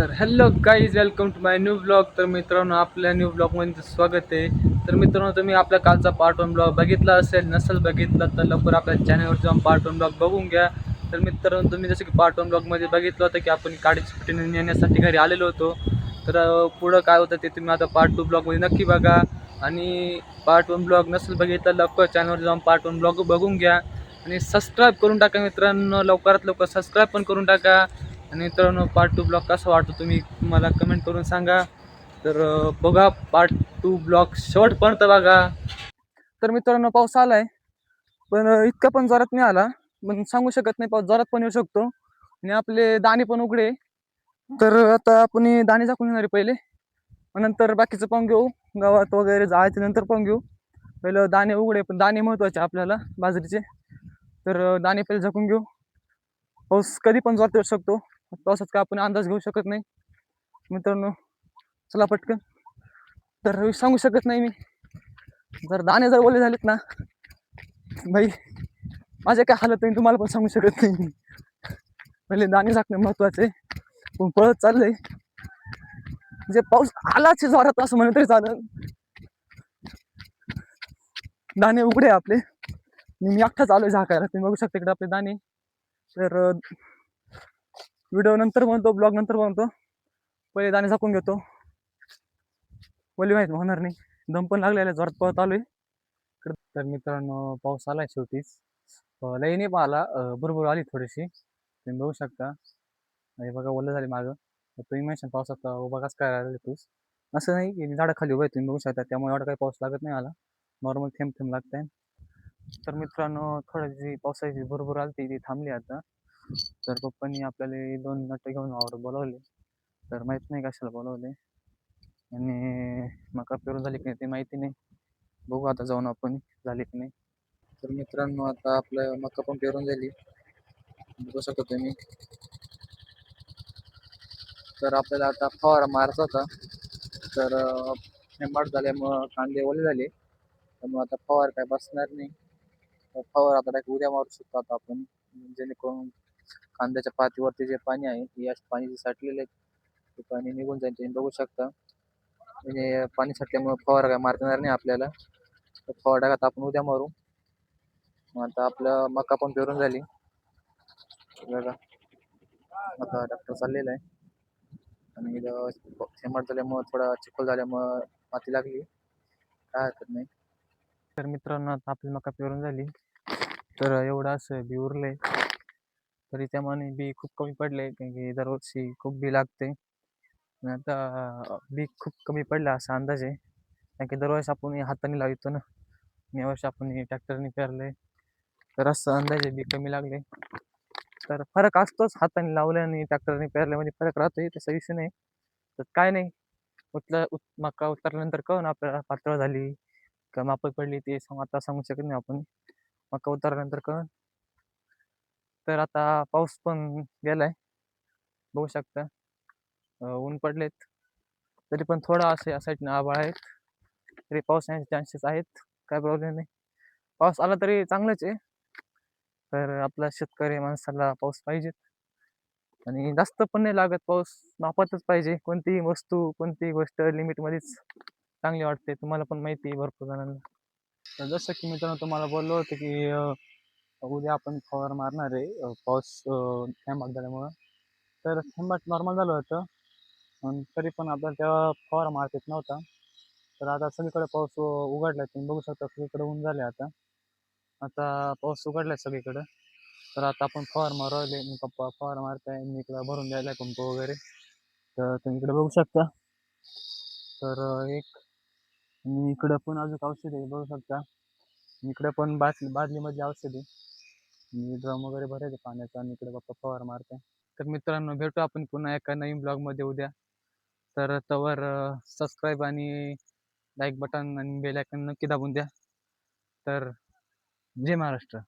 तर hello guys welcome to my new blog तर मित्रांनो आपल्या न्यू ब्लॉगमध्ये स्वागत आहे. तर मित्रांनो तुम्ही आपल्या कालचा पार्ट वन ब्लॉग बघितला असेल नसेल बघितला तर लवकर आपल्या चॅनलवर जाऊन पार्ट वन ब्लॉग बघून घ्या. तर मित्रांनो तुम्ही जसं की पार्ट वन ब्लॉगमध्ये बघितलं होतं की आपण काडीची पिठी नेण्यासाठी घरी आलेलो होतो. तर पुढं काय होतं ते तुम्ही आता पार्ट टू ब्लॉगमध्ये नक्की बघा. आणि पार्ट वन ब्लॉग नसेल बघितलं लवकर चॅनलवर जाऊन पार्ट वन ब्लॉग बघून घ्या. आणि सबस्क्राईब करून टाका मित्रांनो लवकरात लवकर सबस्क्राईब पण करून टाका. आणि मित्रांनो पार्ट टू ब्लॉग कसा वाटतो तुम्ही मला कमेंट करून सांगा. तर बघा पार्ट टू ब्लॉग शेवटपर्यंत बघा. तर मित्रांनो पाऊस आला आहे पण इतका पण जोरात नाही आला. पण सांगू शकत नाही पाऊस जोरात पण येऊ शकतो. आणि आपले दाणे पण उघडे. तर आता आपण दाणे झाकून येणार आहे पहिले. नंतर बाकीचं पाहून घेऊ. गावात वगैरे जायचं नंतर पाहून घेऊ. पहिलं दाणे उघडे पण दाणे महत्त्वाचे आपल्याला बाजरीचे. तर दाणे पहिले झाकून घेऊ. पाऊस कधी पण जोरात येऊ शकतो. पावसाचा का आपण अंदाज घेऊ शकत नाही. मित्रांनो चला पटकन. तर सांगू शकत नाही मी. जर दाणे जर ओले झालेत ना भाई माझ्या काय हालत नाही तुम्हाला पण सांगू शकत नाही मी. पहिले दाणे झाकणे महत्त्वाचे पण पळत चाललंय. जे पाऊस आलाच जोरात असं म्हणलं तरी चालत दाणे उघडे आहे आपले. मी अख्खा चालू आहे झाकायला. तुम्ही बघू शकता इकडे आपले दाणे. तर व्हिडिओ नंतर बनवतो ब्लॉग नंतर बनवतो. पहिले दाणे झाकून घेतो. बोली माहीत होणार नाही. दम पण लागलेला जोरात पळत आलोय. तर मित्रांनो पाऊस आलाय शेवटीच. लई नाही पाहिला बरोबर आली थोडीशी. तुम्ही बघू शकता. हे बघा ओलं झाले मागं. तुम्ही म्हणशाल पावसात उभा कसं काय राहिले तूच. असं नाही की झाडाखाली उभं आहे तुम्ही बघू शकता. त्यामुळे एवढा काही पाऊस लागत नाही आला. नॉर्मल थेंब थेंब लागत आहे तर मित्रांनो थोडं जी पावसाची बरोबर आली ती थांबली आता. तर पप्पांनी आपल्याला दोन नट घेऊन वावर बोलवले. तर माहीत नाही कशाला बोलवले. आणि मका पेरून झाली की नाही ते माहिती नाही. बघू आता जाऊन आपण झाली की नाही. तर मित्रांनो आता आपलं मका पण पेरून झाली. बघू शकतो मी तर आपल्याला आता फवारा मारायचा होता. तर हेंबाट झाल्यामुळं कांदे ओले झाले. त्यामुळे आता फवार काय बसणार नाही. फवार आता काय उद्या मारू शकतो आता आपण. जेणेकरून कांद्याच्या पातीवरती जे पाणी आहे ते या पाणी जे साठलेले आहे ते पाणी निघून जाईल तुम्ही बघू शकता. म्हणजे पाणी साठल्यामुळे फवारा काय मारता येणार नाही आपल्याला. तर फवारा का आपण उद्या मारू. आता आपलं मका पण पेरून झाली. बघा. आता डॉक्टर चाललेला आहे. आणि इथं शेंबट झाल्यामुळं थोडा चिखल झाल्यामुळं माती लागली. काय हरकत नाही. तर मित्रांनो आता आपली मका पेरून झाली. तर एवढं असं बी उरलंय. तरी त्यामाने बी खूप कमी पडले कारण की दरवर्षी खूप बी लागते. आता बी खूप कमी पडला असा अंदाज आहे. कारण की दरवर्षी आपण हाताने लावतो ना. आणि यावर्षी आपण ट्रॅक्टरने पेरले. तर असं अंदाजे बी कमी लागले. तर फरक असतोच हाताने लावले आणि ट्रॅक्टरने पेरल्यामध्ये म्हणजे फरक राहतोय तसा विषय नाही. तर काय नाही उतला उत मका उतरल्यानंतर कळून आपल्याला पातळ झाली का मापक पडली ते सांग आता सांगू शकत नाही आपण. मका उतरल्यानंतर कळून. तर आता पाऊस पण गेलाय. बघू शकता. ऊन पडलेत. तरी पण थोडा असे साईडनं आभाळ आहेत. तरी पाऊस येण्याचे चान्सेस आहेत. काय प्रॉब्लेम नाही. पाऊस आला तरी चांगलंच आहे. तर आपला शेतकरी माणसाला पाऊस पाहिजेत. आणि जास्त पण नाही लागत पाऊस. मापातच पाहिजे. कोणतीही वस्तू कोणतीही गोष्ट लिमिटमध्येच चांगली वाटते. तुम्हाला पण माहिती आहे भरपूर जणांना. तर जसं की मित्रांनो तुम्हाला बोललो होतं की उद्या आपण फवार मारणार आहे. पाऊस थेंबाक झाल्यामुळं तर थेंबाट नॉर्मल झालं होतं. तरी पण आपल्याला तेव्हा फवार मारता येत नव्हता. तर आता सगळीकडे पाऊस उघडला तुम्ही बघू शकता सगळीकडे ऊन झाले आता. आता पाऊस उघडला आहे सगळीकडं. तर आता आपण फवार मारवले मी पप्पा फवार मारताय. मी इकडं भरून द्यायला कुंप वगैरे. तर तुम्ही इकडे बघू शकता. तर एक मी इकडं पण अजून औषध आहे. बघू शकता. इकडं पण बाटली बादलीमध्ये औषध आहे. आणि ड्रम वगैरे भरायचे पाण्याचा आणि इकडे बाप्पा फवार मारते तर मित्रांनो भेटू आपण पुन्हा एका नवीन ब्लॉगमध्ये उद्या. तर तवर सबस्क्राईब आणि लाईक बटन आणि बेल आयकन नक्की दाबून द्या. तर जय महाराष्ट्र.